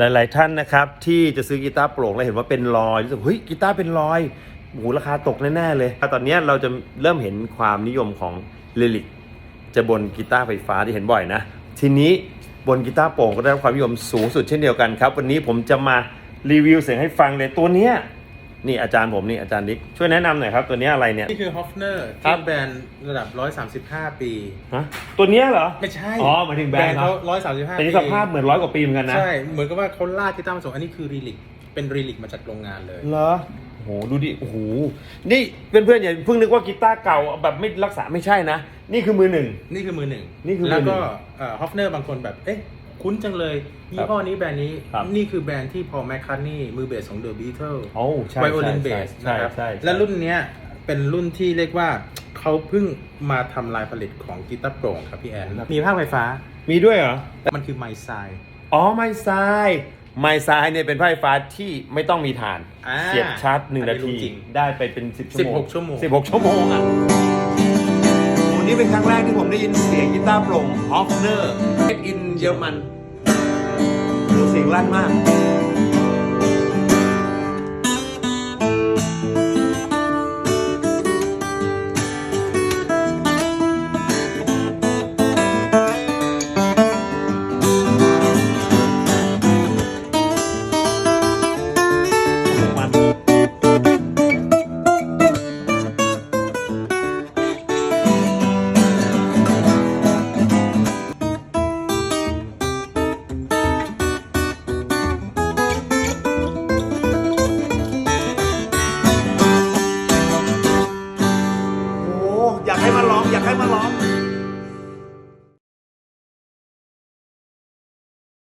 หลาย ๆ ท่านนะครับ ที่จะซื้อกีตาร์โปร่งแล้วเห็นว่าเป็นรอยรู้สึกเฮ้ยกีตาร์เป็นรอยโอ้โหราคาตกแน่ ๆ เลยตอนนี้เราจะเริ่มเห็นความนิยมของลิลิกจะบนกีตาร์ไฟฟ้าที่เห็นบ่อยนะ ทีนี้บนกีตาร์โปร่งก็ได้รับความนิยมสูงสุดเช่นเดียวกันครับ วันนี้ผมจะมารีวิวเสียงให้ฟังเลยตัวเนี้ย นี่อาจารย์ผมนี่อาจารย์ดิ๊กช่วยแนะนำหน่อยครับ ตัวเนี้ยอะไรเนี่ย นี่คือฮอฟเนอร์ครัที่บ แบรนด์ระดับ 135 ปี ฮะตัวเนี้ยเหรอ ไม่ใช่อ๋อหมายถึงแบรนด์เขาเหรอ135แต่นี่สภาพเหมือนร้อยกว่าปีเหมือนกันนะ ใช่ เหมือนกับว่าเขาลากที่ตั้งมาส่งอันนี้คือรีลิกเป็นรีลิกมาจากโรงงานเลย เหรอโอ้โห ดูดิ โอ้โห นี่เพื่อนๆอย่าเพิ่งนึกว่ากีตาร์เก่าแบบไม่รักษาไม่ใช่นะ นี่คือมือหนึ่ง นี่คือมือหนึ่ง นี่คือมือหนึ่ง แล้วก็ฮอฟเนอร์บางคนแบบ เอ๊ะ คุ้นจังเลยยี่ห้อนี้แบรนด์นี้ครับนี่คือแบรนด์ที่พอแมคคันนี่มือเบสของเดอะบีเทิลโอ้ใช่ไวโอลินเบใช่สใช่นะครับใช่ใช่และรุ่นเนี้ยเป็นรุ่นที่เรียกว่าเขาเพิ่งมาทำลายผลิตของกีตาร์โปร่งครับพี่แอนมีภาคไฟฟ้า มีด้วยเหรอ มันคือไมซาย อ๋อไม้ทรายไม้ทรายเนี่ยเป็นไฟฟ้าที่ไม่ต้องมีฐาน อ่าเสียบชาร์จหนึ่งอันนานี้รู้ทีจริงได้ไปเป็นสิบชั่วโมง16ชั่วโมงสิบหกชั่วโมงอะวันนี้เป็นครั้งแรกที่ผมได้ยินเสียงกีตาร์โปร่งฮอฟเนอร์เมดอินเยอรมันดูเสียง ลั่นมาก